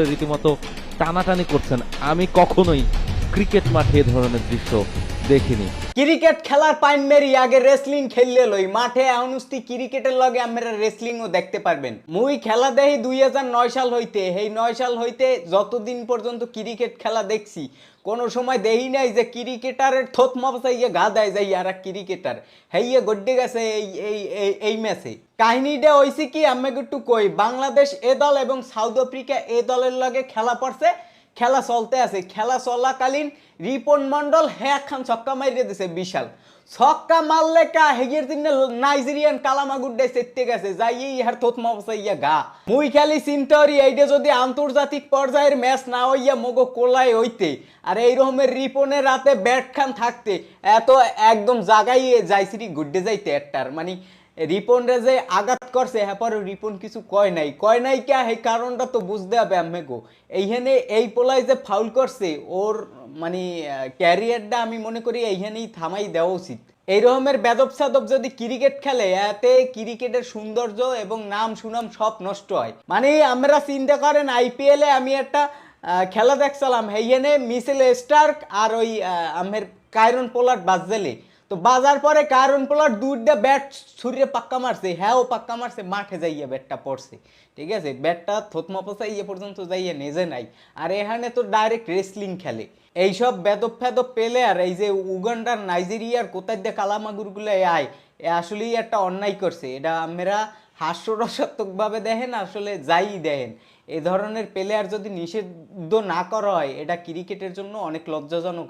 রীতিমতো টানাটানি করছেন। আমি কখনোই ক্রিকেট মাঠে এ ধরনের দৃশ্য দেখিনি। ক্রিকেট খেলার পাইন মেরি আগে রেসলিং খেললে লই। মাঠে অনুষ্ঠি ক্রিকেটের লগে আমরা রেসলিংও দেখতে পারবেন। মুই খেলা দেহি দুই সাল হইতে। এই নয় সাল হইতে যতদিন পর্যন্ত ক্রিকেট খেলা দেখছি, কোনো সময় দেহি নাই যে ক্রিকেটারের থোত মাপসাইয়ে গা দেয় যাই আর ক্রিকেটার। হেইয়ে গড্ডে গেছে এই এই এই এই ম্যাচে। কাহিনীটা হইছে কি আমি একটু কই। বাংলাদেশ এ দল এবং সাউথ আফ্রিকা এ দলের লগে খেলা পড়ছে। খেলা চলতে আছে। খেলা চলাকালীন রিপন মন্ডল হ্যাঁ ছক্কা মারিয়ে দিছে বিশাল। ছক্কা মারলে কা হেগের দিনে নাইজেরিয়ান কালামাগুড্ডে সেটতে গেছে যাই ইহার মাপসা ইয়া গা। মুই খালি চিন্তা করি এইটা যদি আন্তর্জাতিক পর্যায়ের ম্যাচ না হইয়া মগো কোলায় হইতে। আর এই রকমের রিপনের রাতে ব্যাট খান থাকতে, এত একদম জাগাইয়ে যাইছিরি গুড্ডে যাইতে একটার। মানে রিপন রে যে আঘাত করছে হ্যাঁ রিপন কিছু কয় নাই। কয় নাই কে? এই কারণটা তো বুঝতে হবে আমি গো এইখানে এই পোলায় যে ফাউল করছে, ওর মানে ক্যারিয়ারটা আমি মনে করি এইখানেই থামাই দেওয়া উচিত। এই রকমের বেদব সাদব যদি ক্রিকেট খেলে, এতে ক্রিকেটের সৌন্দর্য এবং নাম সুনাম সব নষ্ট হয়। মানে আমরা চিন্তা করেন আইপিএলে আমি একটা খেলা দেখছিলাম। সেইখানে মিসেল স্টার্ক আর ওই আমের কায়রন পোলার বাজেলে। তো বাজার পরে কারণ পোলার দুইটা ব্যাট ছুরিয়ে পাক্কা মারছে। হ্যাঁ ও পাক্কা মারছে, মাঠে যাইয়া ব্যাটটা পড়ছে। ঠিক আছে? ব্যাটটা থতমা পচা ইয়ে পর্যন্ত যাইয়া নেজে নাই। আর এখানে তো ডাইরেক্ট রেসলিং খেলে। এইসব বেদব ফেদব পেলে আর এই যে উগান্ডার, নাইজেরিয়ার কোথায় দিয়ে কালামাগুরগুলো আয় এ আসলেই একটা অন্যায় করছে। এটা আমরা হাস্যরসাত্মকভাবে দেখেন, আসলে যাই দেখেন। এ ধরনের প্লেয়ার যদি নিষিদ্ধ না করা হয়, এটা ক্রিকেটের জন্য অনেক লজ্জাজনক।